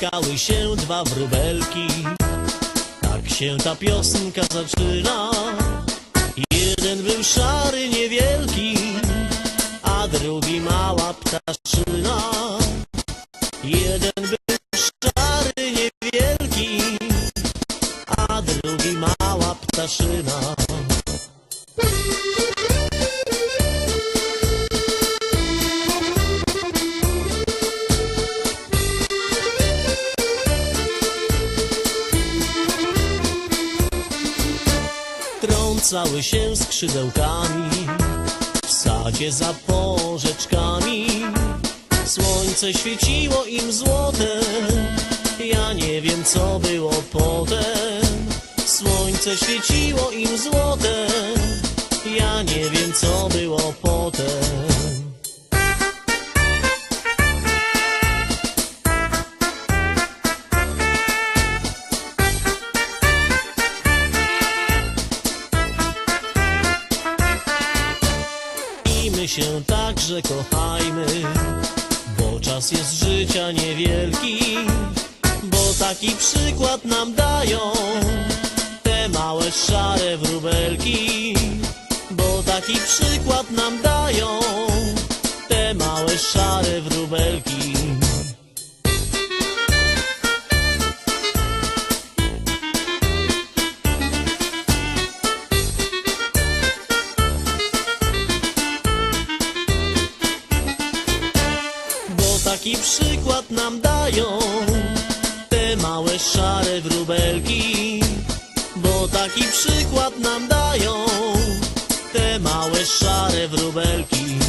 Spotkały się dwa wróbelki, tak się ta piosenka zaczyna. Jeden był szary, niewielki, a drugi mała ptaszyna. Jeden był szary, niewielki, a drugi mała ptaszyna. Trącały się skrzydełkami w sadzie za porzeczkami. Słońce świeciło im złote, ja nie wiem co było potem. Słońce świeciło im złote, ja nie wiem co było potem. I my się także kochajmy, bo czas jest życia niewielki, bo taki przykład nam dają te małe szare wróbelki, bo taki przykład nam dają te małe szare wróbelki. Taki przykład nam dają te małe szare wróbelki, bo taki przykład nam dają te małe szare wróbelki.